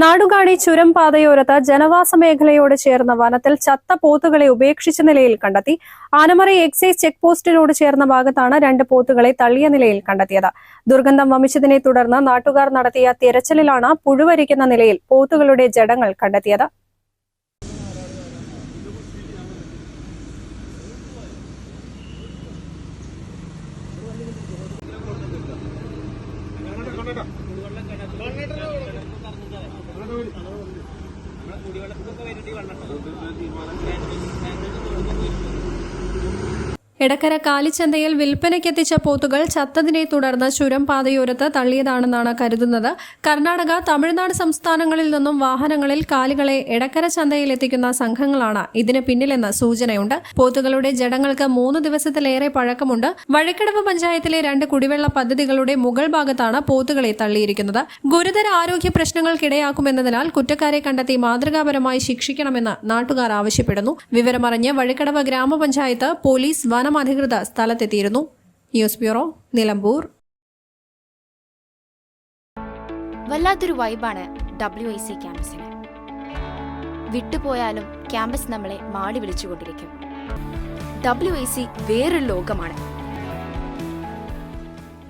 നാടുകാണി ചുരം പാതയോരത്ത് ജനവാസ മേഖലയോട് ചേർന്ന വനത്തിൽ ചത്ത പോത്തുകളെ ഉപേക്ഷിച്ച നിലയിൽ കണ്ടെത്തി. ആനമറ എക്സൈസ് ചെക്ക് പോസ്റ്റിനോട് ചേർന്ന ഭാഗത്താണ് രണ്ട് പോത്തുകളെ തള്ളിയ നിലയിൽ കണ്ടെത്തിയത്. ദുർഗന്ധം വമിച്ചതിനെ തുടർന്ന് നാട്ടുകാർ നടത്തിയ തിരച്ചിലിലാണ് പുഴുവരിക്കുന്ന നിലയിൽ പോത്തുകളുടെ ജഡങ്ങൾ കണ്ടെത്തിയത്. കുടിവെള്ളത്തിനൊക്കെ വരേണ്ടി വന്നിട്ടുണ്ട് എടക്കര കാലിച്ചന്തയിൽ വിൽപ്പനയ്ക്കെത്തിച്ച പോത്തുകൾ ചത്തതിനെ തുടർന്ന് ചുരം പാതയോരത്ത് തള്ളിയതാണെന്നാണ് കരുതുന്നത്. കർണാടക തമിഴ്നാട് സംസ്ഥാനങ്ങളിൽ നിന്നും വാഹനങ്ങളിൽ കാലികളെ എടക്കര ചന്തയിൽ എത്തിക്കുന്ന സംഘങ്ങളാണ് ഇതിന് പിന്നിലെന്ന് സൂചനയുണ്ട്. പോത്തുകളുടെ ജഡങ്ങൾക്ക് മൂന്ന് ദിവസത്തിലേറെ പഴക്കമുണ്ട്. വഴിക്കടവ് പഞ്ചായത്തിലെ രണ്ട് കുടിവെള്ള പദ്ധതികളുടെ മുകൾ ഭാഗത്താണ് പോത്തുകളെ തള്ളിയിരിക്കുന്നത്. ഗുരുതര ആരോഗ്യ പ്രശ്നങ്ങൾക്കിടയാക്കുമെന്നതിനാൽ കുറ്റക്കാരെ കണ്ടെത്തി മാതൃകാപരമായി ശിക്ഷിക്കണമെന്ന് നാട്ടുകാർ ആവശ്യപ്പെടുന്നു. വിവരമറിഞ്ഞ് വഴിക്കടവ് ഗ്രാമപഞ്ചായത്ത് പോലീസ് വനം അധികൃതർ സ്ഥലത്തെത്തിയിരുന്നു. News bureau Nilambur. വല്ലാത്തൊരു വൈബാണ് ഡബ്ല്യു ഐ സി ക്യാമ്പസിന്. വിട്ടുപോയാലും ക്യാമ്പസ് നമ്മളെ മാടി വിളിച്ചുകൊണ്ടിരിക്കും. ഡബ്ല്യു ഐ സി വേറൊരു ലോകമാണ്.